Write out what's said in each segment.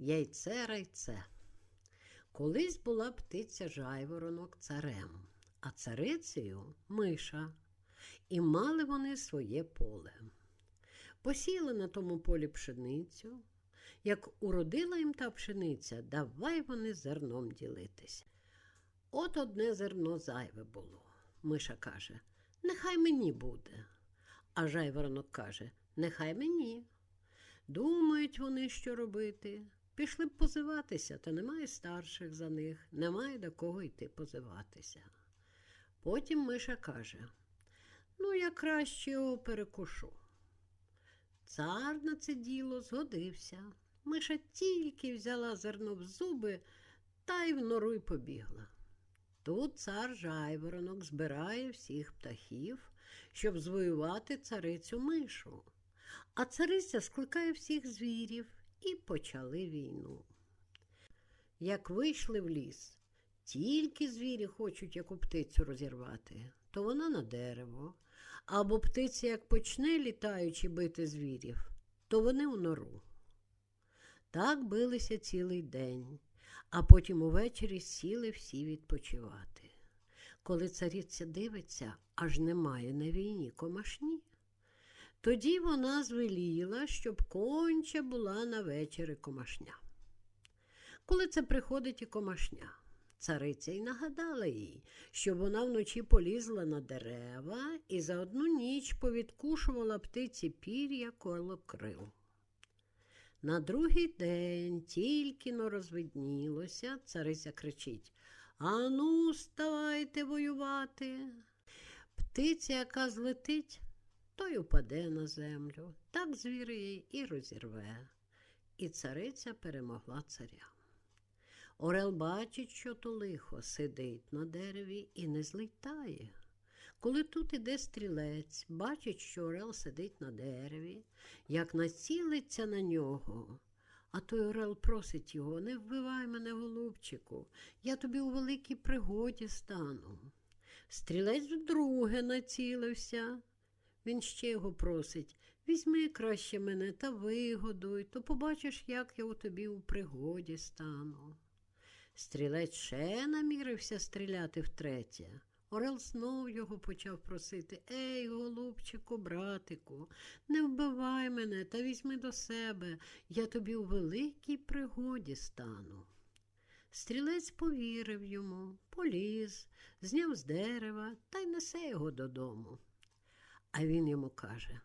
Яйце райце. Колись була птиця жайворонок царем, а царицею миша. І мали вони своє поле. Посіяли на тому полі пшеницю. Як уродила їм та пшениця, давай вони зерном ділитися. От одне зерно зайве було. Миша каже, нехай мені буде. А жайворонок каже, нехай мені. Думають вони, що робити. Пішли б позиватися, та немає старших за них, немає до кого йти позиватися. Потім Миша каже: Ну, я краще його перекушу. Цар на це діло згодився. Миша тільки взяла зерно в зуби та й в нору й побігла. Тут цар жайворонок збирає всіх птахів, щоб звоювати царицю мишу. А цариця скликає всіх звірів і почали війну. Як вийшли в ліс, тільки звірі хочуть яку птицю розірвати, то вона на дерево. Або птиця, як почне літаючи бити звірів, то вони у нору. Так билися цілий день, а потім увечері сіли всі відпочивати. Коли цариця дивиться, аж немає на війні комашні. Тоді вона звеліла, щоб конче була на вечері комашня. Коли це приходить і комашня, цариця й нагадала їй, щоб вона вночі полізла на дерева і за одну ніч повідкушувала птиці пір'я коло крил. На другий день тільки но розвиднілося, цариця кричить Ану, ставайте воювати. Птиця, яка злетить, той упаде на землю, так звір її і розірве. І цариця перемогла царя. Орел бачить, що то лихо сидить на дереві і не злітає. Коли тут іде стрілець, бачить, що Орел сидить на дереві, як націлиться на нього. А той Орел просить його, не вбивай мене, голубчику, я тобі у великій пригоді стану. Стрілець вдруге націлився. Він ще його просить візьми краще мене та вигодуй, то побачиш, як я у тобі у пригоді стану. Стрілець ще намірився стріляти втретє. Орел знов його почав просити Ей, голубчику, братику, не вбивай мене та візьми до себе, я тобі у великій пригоді стану. Стрілець повірив йому, поліз, зняв з дерева та й несе його додому. А він йому каже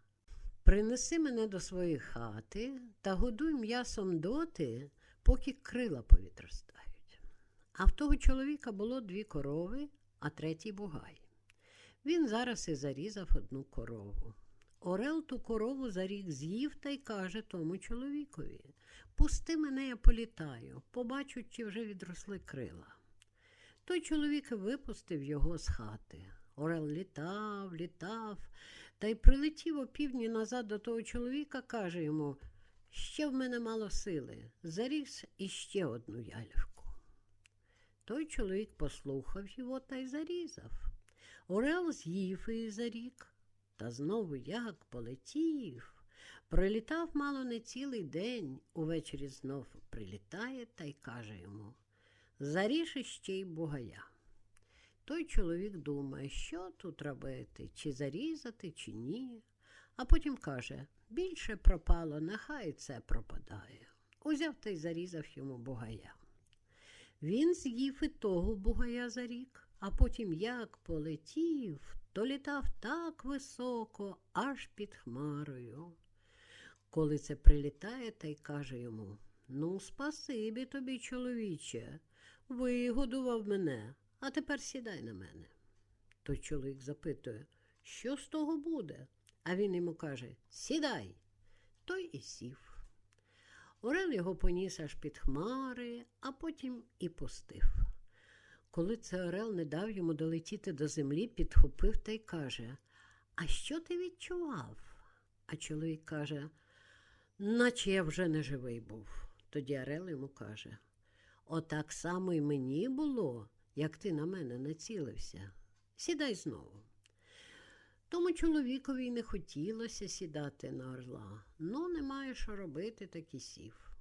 Принеси мене до своєї хати та годуй м'ясом доти, поки крила повітростають. А в того чоловіка було дві корови, а третій бугай. Він зараз і зарізав одну корову. Орел ту корову за рік з'їв та й каже тому чоловікові Пусти мене, я політаю, побачу, чи вже відросли крила. Той чоловік випустив його з хати. Орел літав, літав, та й прилетів опівдні назад до того чоловіка, каже йому Ще в мене мало сили, заріс іще одну ялівку. Той чоловік послухав його та й зарізав. Орел з'їв її за рік, та знову як полетів. Прилітав мало не цілий день, увечері знов прилітає та й каже йому Заріж іще й бугая. Той чоловік думає, що тут робити, чи зарізати, чи ні. А потім каже більше пропало, нехай це пропадає. Узяв та й зарізав йому бугая. Він з'їв і того бугая за рік, а потім як полетів, то літав так високо, аж під хмарою. Коли це прилітає та й каже йому Ну, спасибі тобі, чоловіче, вигодував мене, а тепер сідай на мене. Той чоловік запитує, що з того буде? А він йому каже Сідай. Той і сів. Орел його поніс аж під хмари, а потім і пустив. Коли це Орел не дав йому долетіти до землі, підхопив та й каже А що ти відчував? А чоловік каже, наче я вже не живий був. Тоді Орел йому каже Отак само й мені було, як ти на мене націлився. Сідай знову. Тому чоловікові й не хотілося сідати на орла. Ну, немає що робити, так і сів.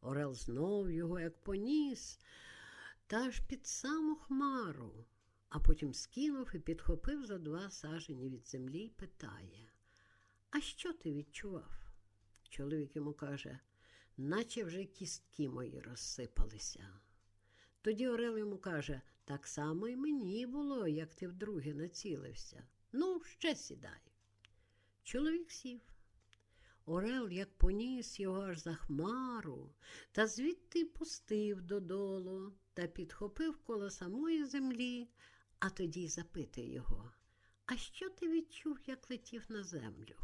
Орел знов його як поніс, та аж під саму хмару, а потім скинув і підхопив за два сажені від землі і питає А що ти відчував? Чоловік йому каже, наче вже кістки мої розсипалися. Тоді Орел йому каже, так само і мені було, як ти вдруге націлився. Ну, ще сідай. Чоловік сів. Орел як поніс його аж за хмару, та звідти пустив додолу та підхопив коло самої землі, а тоді й запитує його, а що ти відчув, як летів на землю?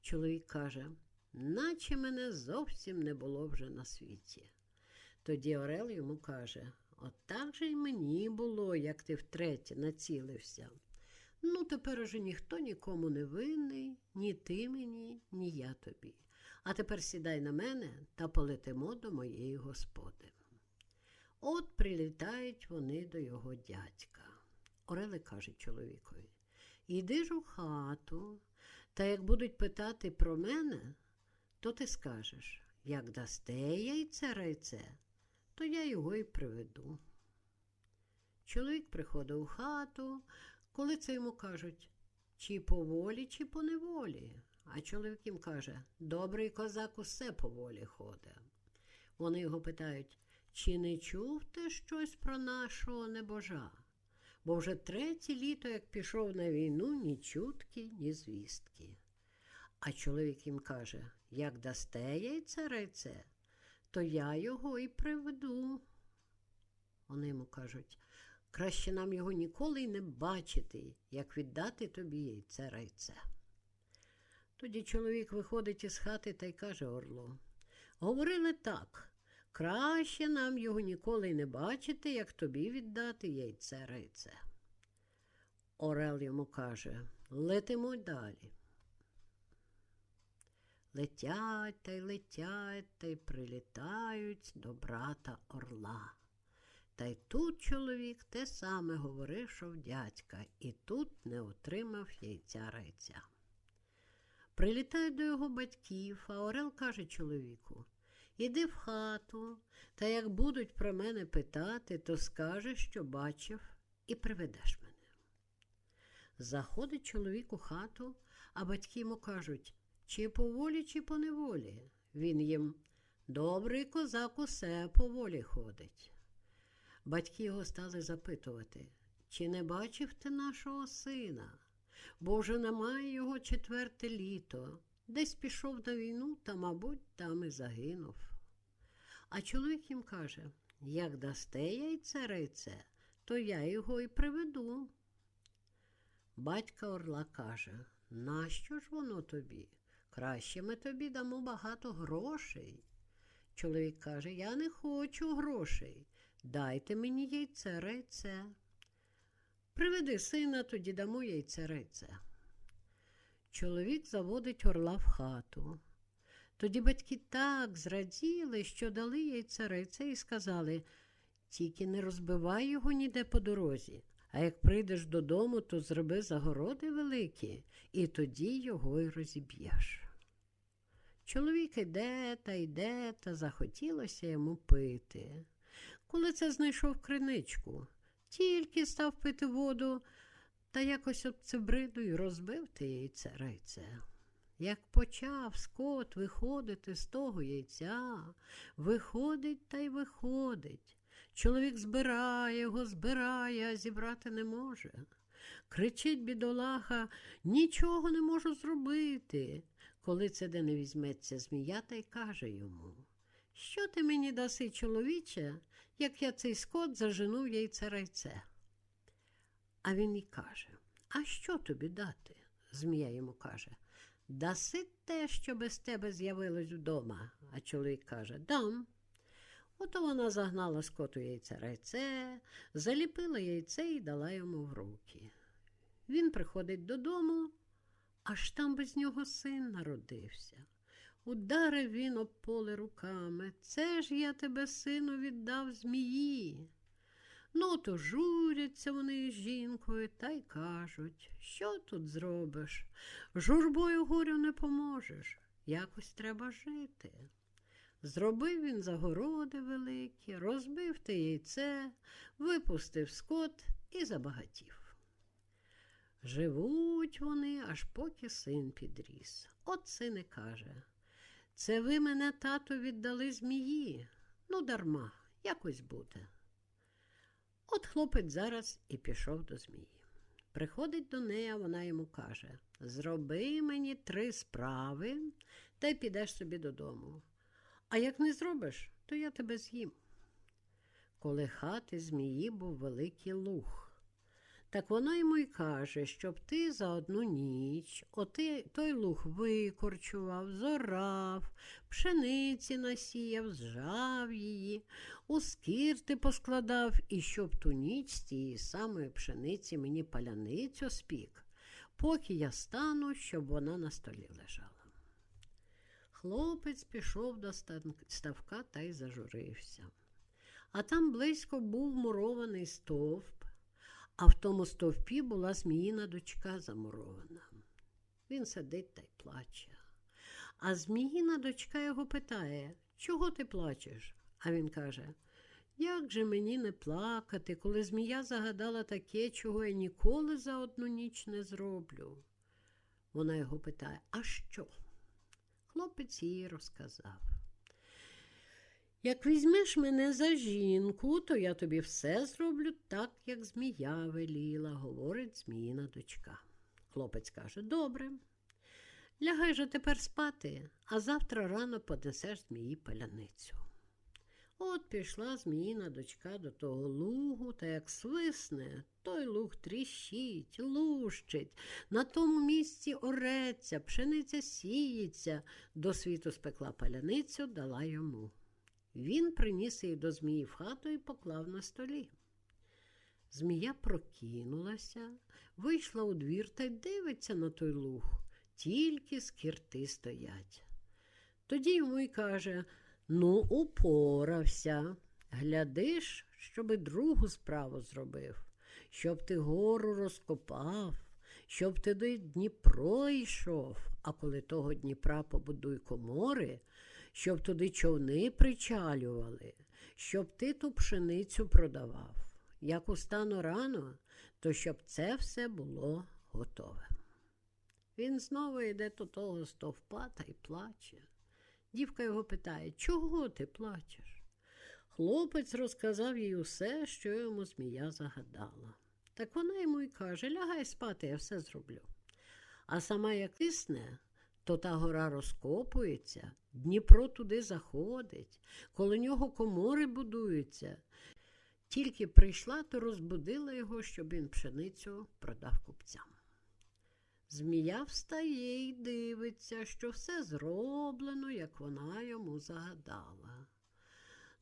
Чоловік каже, наче мене зовсім не було вже на світі. Тоді Орел йому каже, отак же й мені було, як ти втретє націлився. Ну, тепер уже ніхто нікому не винний, ні ти мені, ні я тобі. А тепер сідай на мене та полетимо до моєї господи. От прилітають вони до його дядька. Орели каже чоловікові, іди ж у хату, та як будуть питати про мене, то ти скажеш, як дасте яйце райце, то я його і приведу. Чоловік приходив у хату, коли це йому кажуть, чи по волі, чи по неволі. А чоловік їм каже, добрий козак усе по волі ходить. Вони його питають, чи не чув ти щось про нашого небожа? Бо вже третє літо, як пішов на війну, ні чутки, ні звістки. А чоловік їм каже, як дасте яйце райце, то я його і приведу. Вони йому кажуть, краще нам його ніколи й не бачити, як віддати тобі яйце райце. Тоді чоловік виходить із хати та й каже Орлу, говорили так, краще нам його ніколи й не бачити, як тобі віддати яйце райце. Орел йому каже, летимо далі. Летять та й летять та й прилітають до брата орла. Та й тут чоловік те саме говорив, що в дядька, і тут не отримав яйця райця. Прилітають до його батьків, а Орел каже чоловіку Іди в хату, та як будуть про мене питати, то скажеш, що бачив, і приведеш мене. Заходить чоловік у хату, а батьки йому кажуть, чи по волі, чи по неволі. Він їм добрий козак усе по волі ходить. Батьки його стали запитувати, чи не бачив ти нашого сина? Бо вже немає його четверте літо. Десь пішов на війну та, мабуть, там і загинув. А чоловік їм каже, як дасте яйце райце, то я його і приведу. Батька Орла каже, нащо ж воно тобі? Краще ми тобі дамо багато грошей. Чоловік каже, я не хочу грошей. Дайте мені яйце райце. Приведи сина, тоді дамо яйце райце. Чоловік заводить орла в хату. Тоді батьки так зраділи, що дали яйце райце і сказали тільки не розбивай його ніде по дорозі, а як прийдеш додому, то зроби загороди великі, і тоді його й розіб'єш. Чоловік іде та йде, та захотілося йому пити. Коли це знайшов криничку, тільки став пити воду та якось обцебриду й розбив те яйце. Як почав скот виходити з того яйця, виходить та й виходить. Чоловік збирає його, збирає, а зібрати не може. Кричить бідолаха, нічого не можу зробити. Коли це де не візьметься змія та й каже йому, що ти мені даси, чоловіче, як я цей скот зажену в яйце райце? А він і каже, а що тобі дати? Змія йому каже, даси те, що без тебе з'явилось вдома. А чоловік каже, дам. Ото вона загнала скоту яйце райце, заліпила яйце і дала йому в руки. Він приходить додому, аж там без нього син народився. Ударив він об поле руками. Це ж я тебе, сину, віддав змії. Ну, то журяться вони з жінкою та й кажуть, що тут зробиш? Журбою горю не поможеш. Якось треба жити. Зробив він загороди великі, розбив те яйце, випустив скот і забагатів. Живуть вони, аж поки син підріс. От син каже Це ви мене, тату, віддали змії. Ну, дарма, якось буде. От хлопець зараз і пішов до змії. Приходить до неї, а вона йому каже Зроби мені три справи, та й підеш собі додому. А як не зробиш, то я тебе з'їм. Коли хати змії був великий луг. Так вона йому й каже, щоб ти за одну ніч оти, той луг викорчував, зорав, пшениці насіяв, зжав її, у скирти поскладав, і щоб ту ніч з тієї самої пшениці мені паляницю спік, поки я стану, щоб вона на столі лежала. Хлопець пішов до ставка та й зажурився. А там близько був мурований стовп, а в тому стовпі була зміїна дочка замурована. Він сидить та й плаче. А зміїна дочка його питає, чого ти плачеш? А він каже, як же мені не плакати, коли змія загадала таке, чого я ніколи за одну ніч не зроблю. Вона його питає, а що? Хлопець їй розказав. Як візьмеш мене за жінку, то я тобі все зроблю так, як змія веліла, говорить зміїна дочка. Хлопець каже, добре. Лягай же тепер спати, а завтра рано поднесеш змії паляницю. От пішла зміїна дочка до того лугу, та як свисне, той луг тріщить, лущить, на тому місці ореться, пшениця сіється, до світу спекла паляницю, дала йому. Він приніс її до змії в хату і поклав на столі. Змія прокинулася, вийшла у двір та й дивиться на той луг, тільки скірти стоять. Тоді йому й каже Ну, упорався. Глядиш, щоби другу справу зробив, щоб ти гору розкопав, щоб ти до Дніпро йшов, а коли того Дніпра побудуй комори, щоб туди човни причалювали, щоб ти ту пшеницю продавав. Як устану рано, то щоб це все було готове. Він знову йде до того стовпа та й плаче. Дівка його питає, чого ти плачеш? Хлопець розказав їй усе, що йому змія загадала. Так вона йому й каже, лягай спати, я все зроблю. А сама як тисне, то та гора розкопується, Дніпро туди заходить, коло нього комори будуються. Тільки прийшла, то розбудила його, щоб він пшеницю продав купцям. Змія встає й дивиться, що все зроблено, як вона йому загадала.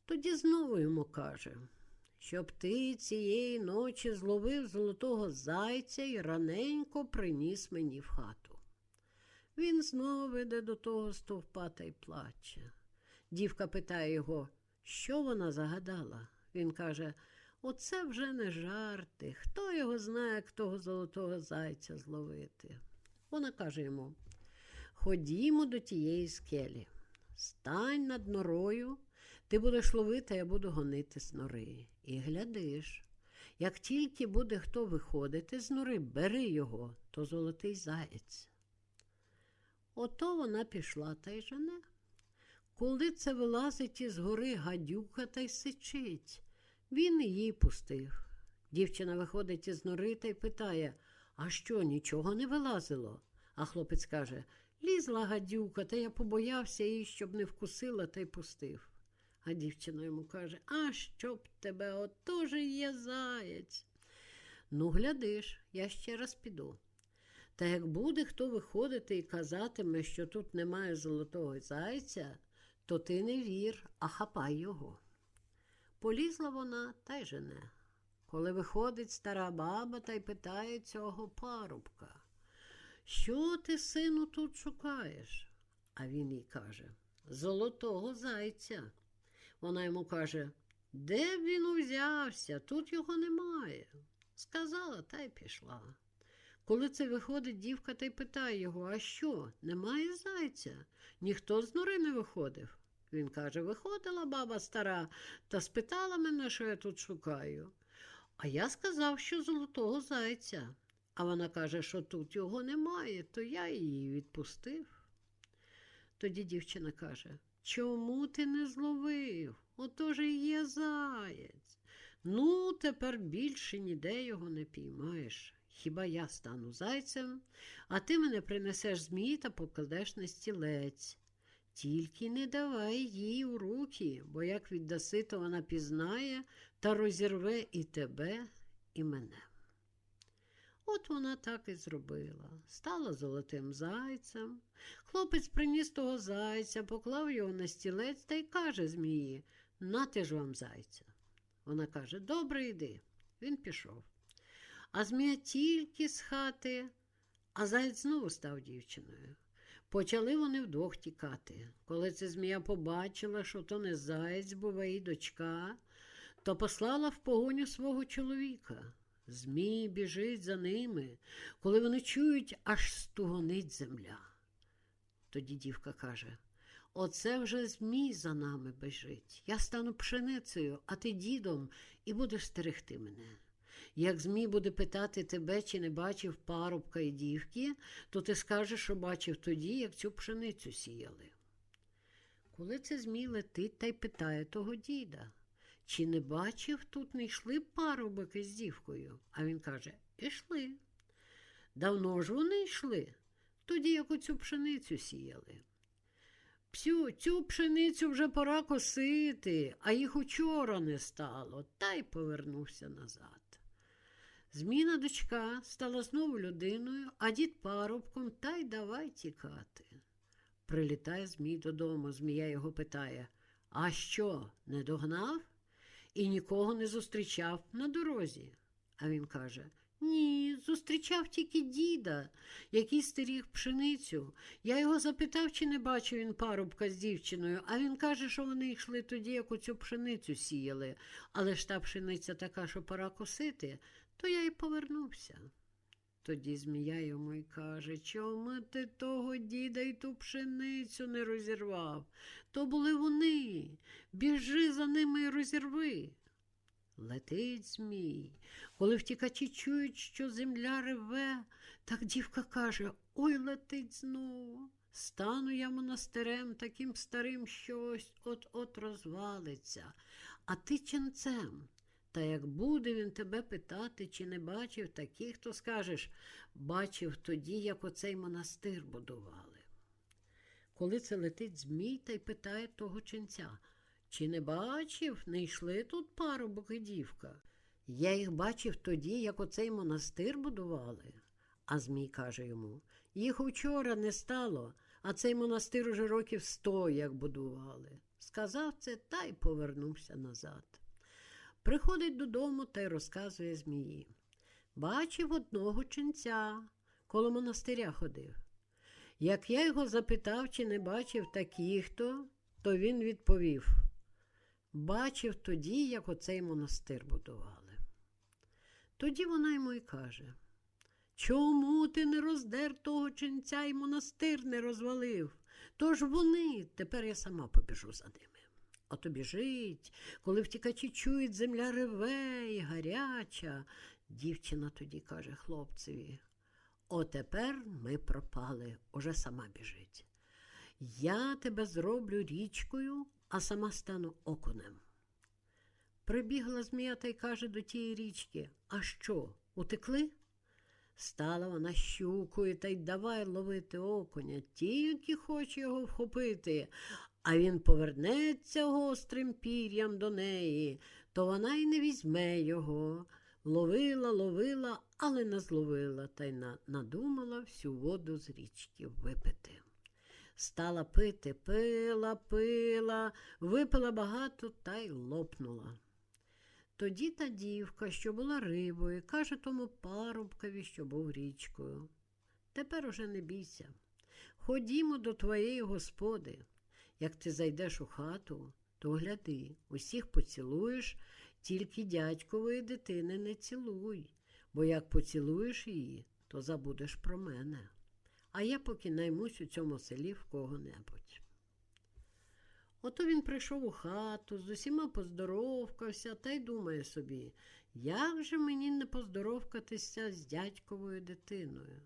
Тоді знову йому каже, щоб ти цієї ночі зловив золотого зайця і раненько приніс мені в хату. Він знову йде до того стовпа та й плаче. Дівка питає його, що вона загадала. Він каже, оце вже не жарти. Хто його знає, як того золотого зайця зловити? Вона каже йому, ходімо до тієї скелі, стань над норою, ти будеш ловити, а я буду гонити з нори. І глядиш, як тільки буде хто виходити з нори, бери його, то золотий заєць. Ото вона пішла та й жене. Коли це вилазить із гори гадюка та й сичить, він її пустив. Дівчина виходить із нори та й питає, а що, нічого не вилазило? А хлопець каже, лізла гадюка, та я побоявся її, щоб не вкусила, та й пустив. А дівчина йому каже, а щоб тебе, ото ж є заєць. Ну, глядиш, я ще раз піду. Та як буде хто виходити і казатиме, що тут немає золотого зайця, то ти не вір, а хапай його. Полізла вона та й жене. Коли виходить стара баба та й питає цього парубка, що ти, сину, тут шукаєш? А він їй каже Золотого зайця. Вона йому каже, де б він узявся? Тут його немає. Сказала та й пішла. Коли це виходить дівка та й питає його, а що, немає зайця? Ніхто з нори не виходив. Він каже: виходила баба стара та спитала мене, що я тут шукаю. А я сказав, що золотого зайця. А вона каже, що тут його немає, то я її відпустив. Тоді дівчина каже: Чому ти не зловив? Ото ж і є заєць. Ну, тепер більше ніде його не піймаєш. Хіба я стану зайцем, а ти мене принесеш змій та покладеш на стілець. Тільки не давай їй у руки, бо як віддаси, то вона пізнає та розірве і тебе, і мене. От вона так і зробила. Стала золотим зайцем. Хлопець приніс того зайця, поклав його на стілець та й каже змії Нате ж вам зайця. Вона каже Добре, йди. Він пішов. А змія тільки з хати, а заєць знову став дівчиною. Почали вони вдвох тікати. Коли ця змія побачила, що то не заєць, бува її дочка, то послала в погоню свого чоловіка. Змій біжить за ними, коли вони чують, аж стугонить земля. Тоді дівка каже Оце вже змій за нами біжить. Я стану пшеницею, а ти дідом, і будеш стерегти мене. Як Змій буде питати тебе, чи не бачив парубка і дівки, то ти скажеш, що бачив тоді, як цю пшеницю сіяли. Коли це Змій летить та й питає того діда, чи не бачив, тут не йшли парубок із дівкою? А він каже Ішли. Давно ж вони йшли, тоді як оцю пшеницю сіяли. Псю, цю пшеницю вже пора косити, а їх учора не стало, та й повернувся назад. Зміна дочка стала знову людиною, а дід парубком та й давай тікати. Прилітає Змій додому, Змія його питає А що, не догнав? І нікого не зустрічав на дорозі. А він каже Ні, зустрічав тільки діда, який стеріг пшеницю. Я його запитав, чи не бачив він парубка з дівчиною, а він каже, що вони йшли тоді, як оцю пшеницю сіяли. Але ж та пшениця така, що пора косити, то я й повернувся. Тоді змія йому й каже, чому ти того діда й ту пшеницю не розірвав? То були вони. Біжи за ними і розірви. Летить змій. Коли втікачі чують, що земля реве, так дівка каже Ой, летить знову. Стану я монастирем таким старим, що ось от-от розвалиться, а ти ченцем. Та як буде він тебе питати, чи не бачив таких, то скажеш бачив тоді, як оцей монастир будували. Коли це летить змій та й питає того ченця, чи не бачив, не йшли тут парубок і дівка? Я їх бачив тоді, як оцей монастир будували. А Змій каже йому їх учора не стало, а цей монастир уже років сто як будували. Сказав це та й повернувся назад. Приходить додому та й розказує Змії. Бачив одного ченця, коло монастиря ходив. Як я його запитав, чи не бачив таких то, то він відповів бачив тоді, як оцей монастир будували. Тоді вона йому й каже Чому ти не роздер того ченця і монастир не розвалив? Тож вони, тепер я сама побіжу за ними. Ото біжить, коли втікачі чують, земля реве і гаряча. Дівчина тоді каже хлопцеві Отепер ми пропали, уже сама біжить. Я тебе зроблю річкою, а сама стану окунем. Прибігла змія та й каже до тієї річки А що, утекли? Стала вона щукою та й давай ловити окуня, тільки хоче його вхопити, а він повернеться гострим пір'ям до неї, то вона й не візьме його. Ловила, ловила, але не зловила та й надумала всю воду з річки випити. Стала пити, пила, пила, випила багато та й лопнула. Тоді та дівка, що була рибою, каже тому парубкові, що був річкою. Тепер уже не бійся. Ходімо до твоєї господи. Як ти зайдеш у хату, то гляди, усіх поцілуєш, тільки дядькової дитини не цілуй, бо як поцілуєш її, то забудеш про мене. А я поки наймусь у цьому селі в кого-небудь. Ото він прийшов у хату, з усіма поздоровкався та й думає собі, як же мені не поздоровкатися з дядьковою дитиною.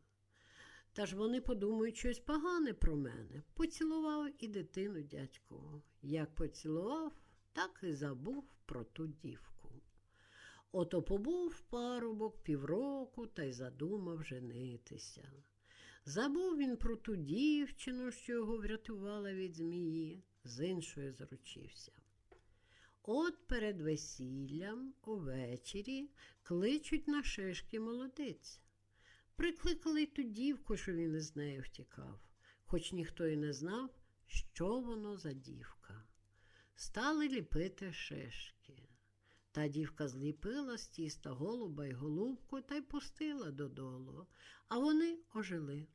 Та ж вони подумають щось погане про мене. Поцілував і дитину дядькову. Як поцілував, так і забув про ту дівку. Ото побув парубок півроку та й задумав женитися. Забув він про ту дівчину, що його врятувала від змії, з іншою заручився. От перед весіллям увечері кличуть на шишки молодиць. Прикликали ту дівку, що він із нею втікав, хоч ніхто й не знав, що воно за дівка. Стали ліпити шишки. Та дівка зліпила з тіста голуба й голубку та й пустила додолу, а вони ожили.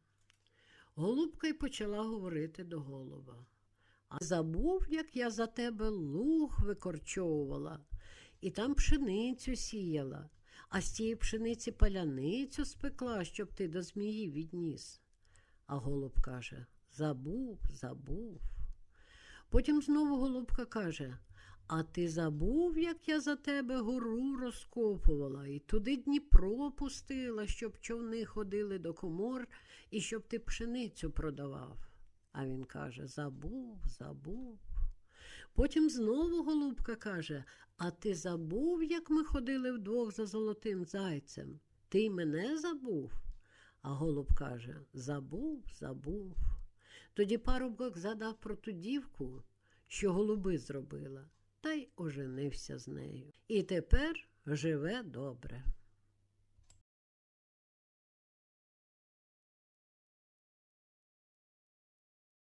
Голубка й почала говорити до голуба. А забув, як я за тебе луг викорчовувала, і там пшеницю сіяла, а з тієї пшениці паляницю спекла, щоб ти до змії відніс. А голуб каже Забув, забув. Потім знову голубка каже А ти забув, як я за тебе гору розкопувала і туди Дніпро пустила, щоб човни ходили до комор і щоб ти пшеницю продавав. А він каже Забув, забув. Потім знову голубка каже А ти забув, як ми ходили вдвох за золотим зайцем? Ти мене забув? А голуб каже Забув, забув. Тоді парубок задав про ту дівку, що голуби зробила, та й оженився з нею. І тепер живе добре.